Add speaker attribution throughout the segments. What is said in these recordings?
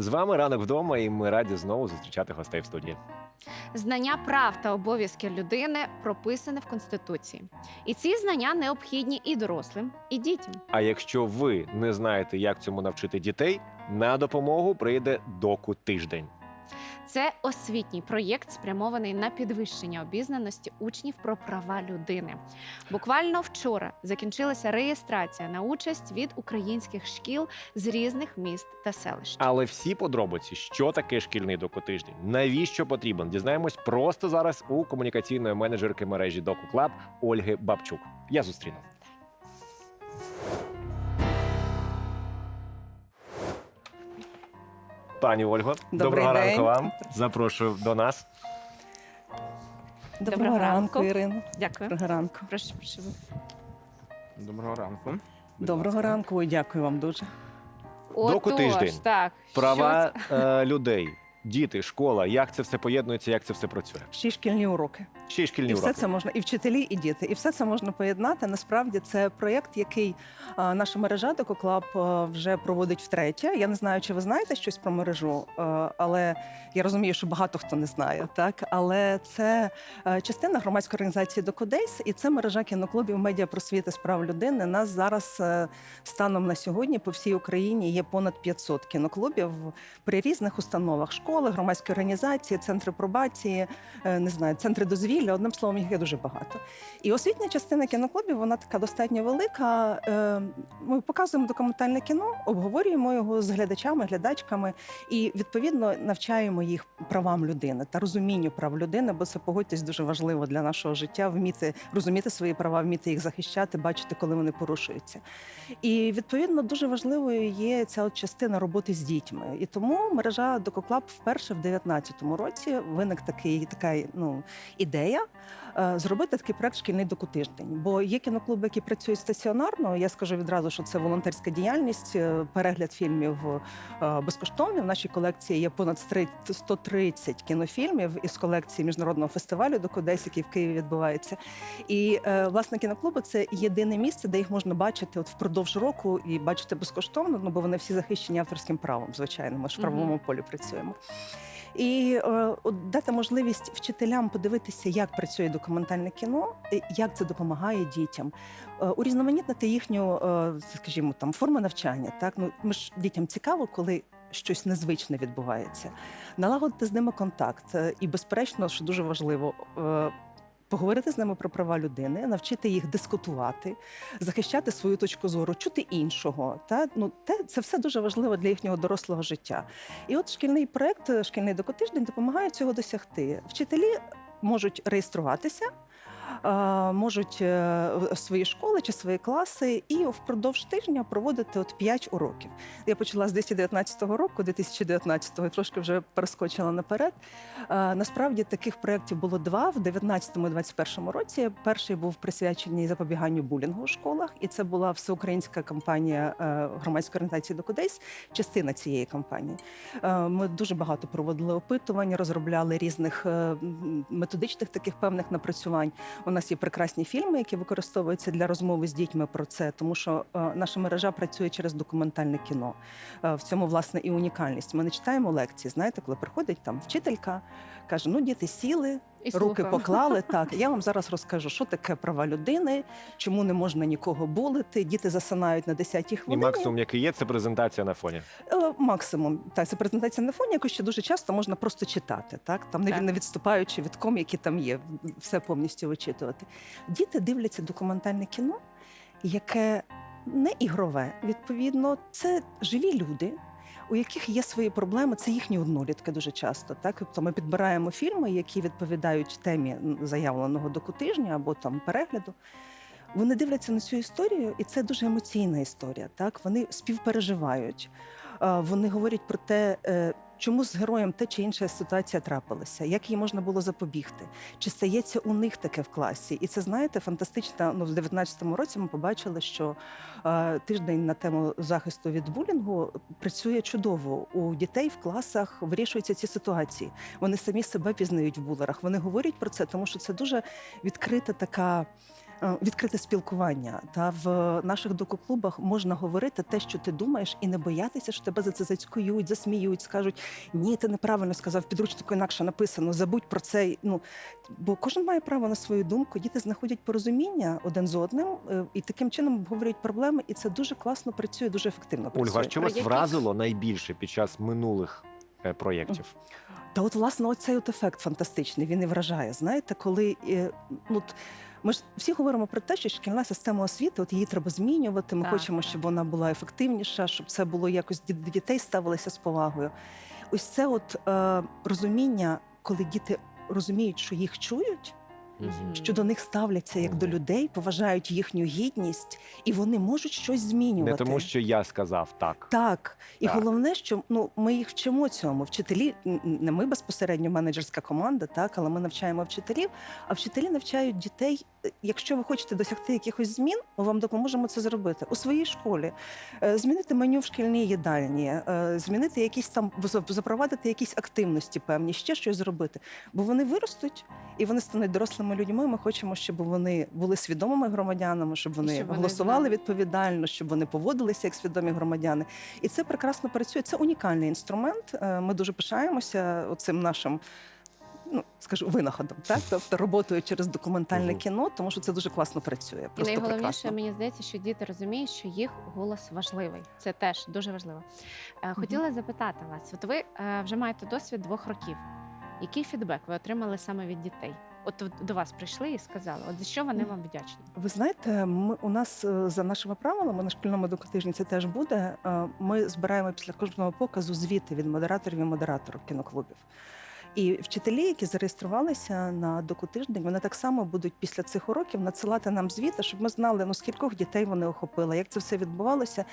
Speaker 1: З вами ранок вдома, і ми раді знову зустрічати гостей в студії.
Speaker 2: Знання прав та обов'язків людини прописане в конституції, і ці знання необхідні і дорослим, і дітям.
Speaker 1: А якщо ви не знаєте, як цьому навчити дітей, на допомогу прийде доку тиждень.
Speaker 2: Це освітній проєкт, спрямований на підвищення обізнаності учнів про права людини. Буквально вчора закінчилася реєстрація на участь від українських шкіл з різних міст та селищ.
Speaker 1: Але всі подробиці, що таке шкільний докутиждень, навіщо потрібен, дізнаємось просто зараз у комунікаційної менеджерки мережі Доку Клаб Ольги Бабчук. Я зустріну. Пані Ольго,
Speaker 3: Добрий
Speaker 1: доброго
Speaker 3: день.
Speaker 1: ранку вам. Запрошую до нас.
Speaker 3: Доброго,
Speaker 2: Доброго
Speaker 3: ранку,
Speaker 2: ранку.
Speaker 3: Ірино.
Speaker 2: Дякую.
Speaker 3: Доброго ранку.
Speaker 2: Прошу, прошу.
Speaker 4: Доброго ранку. Будь
Speaker 3: Доброго
Speaker 4: ласка.
Speaker 3: ранку. Ой, дякую вам дуже.
Speaker 2: Отож,
Speaker 1: тиждень.
Speaker 2: Так,
Speaker 1: Права
Speaker 2: що
Speaker 1: е, людей, діти, школа, як це все поєднується, як це все працює.
Speaker 3: Ще й шкільні уроки.
Speaker 1: Ще й шкільні
Speaker 3: і все
Speaker 1: уроки.
Speaker 3: це можна, і вчителі, і діти. І все це можна поєднати. Насправді це проєкт, який а, наша мережа Декоклаб а, вже проводить втретє. Я не знаю, чи ви знаєте щось про мережу, а, але я розумію, що багато хто не знає. Так, але це а, частина громадської організації Докодейс, і це мережа кіноклубів медіапросвіти з прав людини. Нас зараз е, станом на сьогодні по всій Україні є понад 500 кіноклубів при різних установах: школи, громадські організації, центри пробації, е, не знаю, центри дозвілля. Одним словом, їх є дуже багато. І освітня частина кіноклубів вона така достатньо велика. Е, Ми показуємо документальне кіно, обговорюємо його з глядачами, глядачками і відповідно навчаємо їх правам людини та розумінню прав людини, бо це погодьтесь дуже важливо для нашого життя вміти розуміти свої права, вміти їх захищати, бачити, коли вони порушуються. І відповідно дуже важливою є ця от частина роботи з дітьми. І тому мережа Дококлаб вперше в 2019 році виник такий така ну ідея е, зробити такий проект шкільний докутиждень. Бо є кіноклуби, які працюють стаціонарно. Я скажу відразу, що це волонтерська діяльність, е, перегляд фільмів е, безкоштовний. В нашій колекції є понад 130 кінофільмів із колекції міжнародного фестивалю Докудесь, який в Києві відбувається. І власне кіноклуби це єдине місце, де їх можна бачити от впродовж року і бачити безкоштовно, ну бо вони всі захищені авторським правом, звичайно. Ми ж в правовому полі працюємо. І е, дати можливість вчителям подивитися, як працює документальне кіно, як це допомагає дітям, е, урізноманітнити їхню, е, скажімо, там форму навчання. Так ну ми ж дітям цікаво, коли. Щось незвичне відбувається, налагодити з ними контакт, Е, і безперечно, що дуже важливо, поговорити з ними про права людини, навчити їх дискутувати, захищати свою точку зору, чути іншого. Та ну те це все дуже важливо для їхнього дорослого життя. І от шкільний проект, шкільний докотиждень допомагає цього досягти. Вчителі можуть реєструватися. Можуть е, свої школи чи свої класи і впродовж тижня проводити от 5 уроків. Я почала з 2019 року, 2019-го, і трошки вже перескочила наперед. Насправді таких проєктів було два в 19-му і 21-му році. Перший був присвячений запобіганню булінгу у школах, і це була всеукраїнська кампанія е, громадської організації Докудейс, частина цієї кампанії. Е, Ми дуже багато проводили опитувань, розробляли різних методичних таких певних напрацювань. У нас є прекрасні фільми, які використовуються для розмови з дітьми про це, тому що е, наша мережа працює через документальне кіно. Е, В цьому власне і унікальність. Ми не читаємо лекції. Знаєте, коли приходить там вчителька, каже: ну діти сіли,
Speaker 2: І
Speaker 3: руки
Speaker 2: слухаємо.
Speaker 3: поклали. Так, я вам зараз розкажу, що таке права людини, чому не можна нікого булити. Діти засинають на 10-й
Speaker 1: І
Speaker 3: хвилині.
Speaker 1: максимум, який є, це презентація на фоні.
Speaker 3: Е, Максимум так, це презентація на фоні, яку ще дуже часто можна просто читати, так там не,
Speaker 2: Так.
Speaker 3: не відступаючи від ком, які там є, все повністю вичитувати. Діти дивляться документальне кіно, яке не ігрове. Відповідно, це живі люди. У яких є свої проблеми, це їхні однолітки дуже часто. Так, тобто ми підбираємо фільми, які відповідають темі заявленого заявленого докутижня або там перегляду. Вони дивляться на цю історію, і це дуже емоційна історія. Так вони співпереживають. Вони говорять про те, е, чому з героєм те чи інша ситуація трапилася, як їй можна було запобігти, чи стається у них таке в класі. І це знаєте, фантастично. Ну, в 19-му році ми побачили, що е, тиждень на тему захисту від булінгу працює чудово. У дітей в класах вирішуються ці ситуації. Вони самі себе пізнають в булерах. Вони говорять про це, тому що це дуже відкрита така. Е, відкрите спілкування. Та в наших докуклубах можна говорити те, що ти думаєш, і не боятися, що тебе за це зацькують, засміють, скажуть ні, ти неправильно сказав, підручнику інакше написано, забудь про це. Ну бо кожен має право на свою думку. Діти знаходять порозуміння один з одним е, і таким чином обговорюють проблеми, і це дуже класно працює, дуже ефективно працює.
Speaker 1: Ольга, що вас
Speaker 2: яких-
Speaker 1: вразило найбільше під час минулих е, проєктів?
Speaker 3: Та от власне оцей от ефект фантастичний, він і вражає. Знаєте, коли е, ну от ми ж всі говоримо про те, що шкільна система освіти, от її треба змінювати. Ми
Speaker 2: Так,
Speaker 3: хочемо,
Speaker 2: так.
Speaker 3: щоб вона була ефективніша, щоб це було якось до дітей ставилися з повагою. Ось це от е, розуміння, коли діти розуміють, що їх чують,
Speaker 2: Мгм.
Speaker 3: що до них ставляться як до людей, поважають їхню гідність, і вони можуть щось змінювати.
Speaker 1: Не тому, що я сказав так.
Speaker 3: Так, і
Speaker 1: Так.
Speaker 3: головне, що ну ми їх вчимо цьому. Вчителі не ми безпосередньо менеджерська команда, так але ми навчаємо вчителів. А вчителі навчають дітей. е, Якщо ви хочете досягти якихось змін, ми вам допоможемо це зробити у своїй школі. Е, Змінити меню в шкільній їдальні, е, змінити якісь там за- запровадити якісь активності певні, ще щось зробити. Бо вони виростуть і вони стануть дорослими людьми. Ми хочемо, щоб вони були свідомими громадянами, щоб вони,
Speaker 2: щоб
Speaker 3: голосували
Speaker 2: знали.
Speaker 3: відповідально, щоб вони поводилися як свідомі громадяни. І це прекрасно працює. Це унікальний інструмент. Е, Ми дуже пишаємося цим нашим. Ну, скажу, винаходом, так тобто роботою через документальне кіно, тому що це дуже класно працює.
Speaker 2: І найголовніше,
Speaker 3: прекрасно.
Speaker 2: мені здається, що діти розуміють, що їх голос важливий. Це теж дуже важливо. Е, Хотіла запитати вас: от ви е, вже маєте досвід двох років. Який фідбек ви отримали саме від дітей? От до вас прийшли і сказали, от за що вони вам вдячні?
Speaker 3: Ви знаєте, ми у нас е, за нашими правилами на шкільному докотижні це теж буде. е, Ми збираємо після кожного показу звіти від модераторів і модераторів кіноклубів. І вчителі, які зареєструвалися на докутиждень, вони так само будуть після цих уроків надсилати нам звіти, щоб ми знали, ну скількох дітей вони охопили, як це все відбувалося.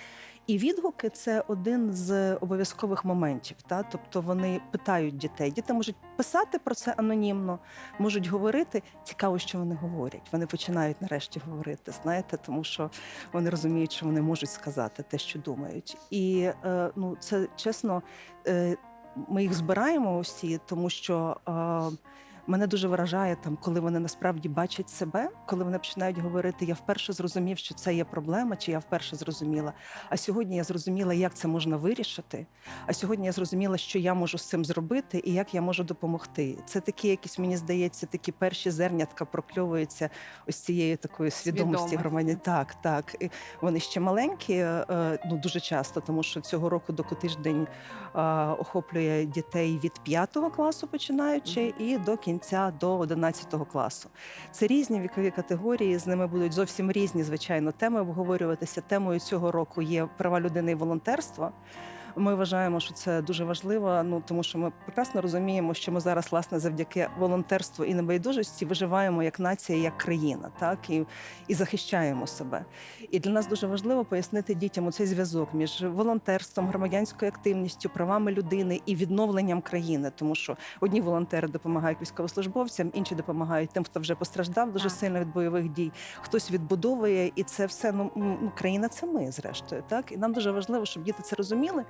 Speaker 3: І відгуки це один з обов'язкових моментів. Та? Тобто вони питають дітей. Діти можуть писати про це анонімно, можуть говорити. Цікаво, що вони говорять. Вони починають нарешті говорити, знаєте, тому що вони розуміють, що вони можуть сказати те, що думають. І е, ну, це чесно, е, ми їх збираємо усі, тому що. Е, Мене дуже вражає там, коли вони насправді бачать себе, коли вони починають говорити, я вперше зрозумів, що це є проблема, чи я вперше зрозуміла. А сьогодні я зрозуміла, як це можна вирішити. А сьогодні я зрозуміла, що я можу з цим зробити і як я можу допомогти. Це такі, якісь мені здається, такі перші зернятка прокльовуються ось цією такою свідомості громадян. Так, так. І вони ще маленькі, е, ну дуже часто, тому що цього року докотиждень охоплює дітей від 5 класу, починаючи, і до кінця до 11 класу. Це різні вікові категорії. З ними будуть зовсім різні, звичайно, теми обговорюватися. Темою цього року є права людини і волонтерство. Ми вважаємо, що це дуже важливо. Ну тому що ми прекрасно розуміємо, що ми зараз, власне, завдяки волонтерству і небайдужості виживаємо як нація, як країна, так і, і захищаємо себе. І для нас дуже важливо пояснити дітям цей зв'язок між волонтерством, громадянською активністю, правами людини і відновленням країни, тому що одні волонтери допомагають військовослужбовцям, інші допомагають тим, хто вже постраждав дуже
Speaker 2: Так.
Speaker 3: сильно від бойових дій. Хтось відбудовує, і це все ну ну, країна. Це ми, зрештою, так і нам дуже важливо, щоб діти це розуміли.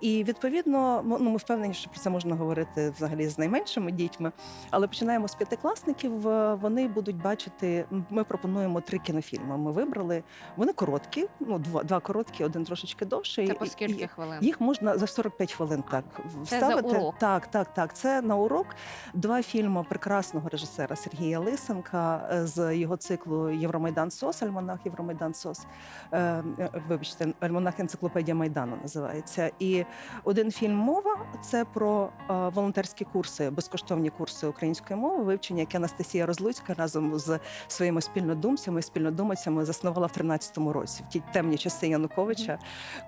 Speaker 3: І відповідно, ну ми впевнені, що про це можна говорити взагалі з найменшими дітьми. Але починаємо з п'ятикласників. е, Вони будуть бачити. Ми пропонуємо три кінофільми. Ми вибрали. Вони короткі, ну два, два короткі, один трошечки довший.
Speaker 2: Це по скільки хвилин?
Speaker 3: їх можна за 45 хвилин так
Speaker 2: Це за
Speaker 3: вставити.
Speaker 2: урок?
Speaker 3: Так, так, так. Це на урок. Два фільми прекрасного режисера Сергія Лисенка е, з його циклу Євромайдан Сос, Альманах Євромайдан Сос. Е, Вибачте, Альманах Енциклопедія Майдану називається. І один фільм Мова це про е, волонтерські курси, безкоштовні курси української мови, вивчення, яке Анастасія Розлуцька разом з своїми спільнодумцями, спільнодумцями заснувала в 13-му році, в ті темні часи Януковича,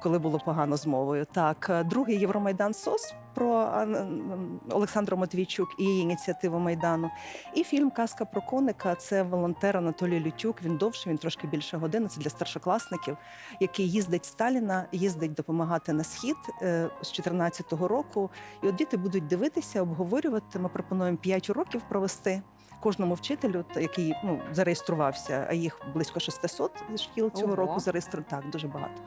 Speaker 3: коли було погано з мовою. Так, е, другий Євромайдан СОС про н- Олександру Матвійчук і її ініціативу Майдану. І фільм Казка про коника це волонтер Анатолій Лютюк. Він довший, він трошки більше години. Це для старшокласників, який їздить з Сталіна, їздить допомагати на схід е, з 14-го року. І от діти будуть дивитися, обговорювати. Ми пропонуємо 5 уроків провести. Кожному вчителю, який ну зареєструвався, а їх близько 600 шкіл цього
Speaker 2: Ого.
Speaker 3: року зареєстрували. Так, дуже багато.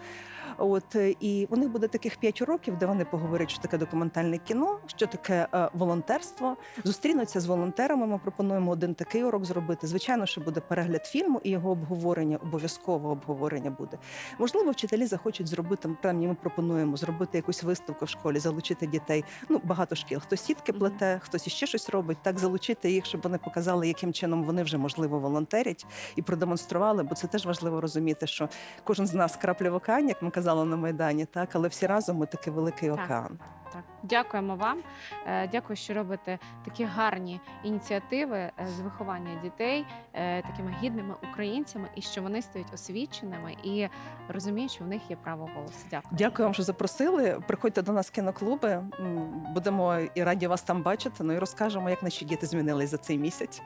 Speaker 3: От е, і у них буде таких 5 уроків, де вони поговорять, що таке документальне кіно, що таке е, волонтерство. Зустрінуться з волонтерами. Ми пропонуємо один такий урок зробити. Звичайно, що буде перегляд фільму і його обговорення, обов'язково обговорення буде. Можливо, вчителі захочуть зробити принаймні Ми пропонуємо зробити якусь виставку в школі, залучити дітей. Ну багато шкіл. Хтось сітки плете, хтось іще щось робить. Так залучити їх, щоб вони показали, яким чином вони вже можливо волонтерять і продемонстрували. Бо це теж важливо розуміти, що кожен з нас крапля в океані, як ми казали на майдані, так але всі разом ми такий великий
Speaker 2: Так.
Speaker 3: океан.
Speaker 2: Так, дякуємо вам. Е, Дякую, що робите такі гарні ініціативи е, з виховання дітей е, такими гідними українцями, і що вони стають освіченими і розуміють, що в них є право голосу. Дякую.
Speaker 3: Дякую вам, що запросили. Приходьте до нас в кіноклуби. Будемо і раді вас там бачити. Ну і розкажемо, як наші діти змінились за цей місяць.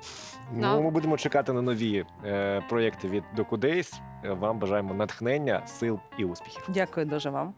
Speaker 1: Ну, ми будемо чекати на нові е, проєкти від. Е, Вам бажаємо натхнення, сил і успіхів.
Speaker 3: Дякую дуже вам.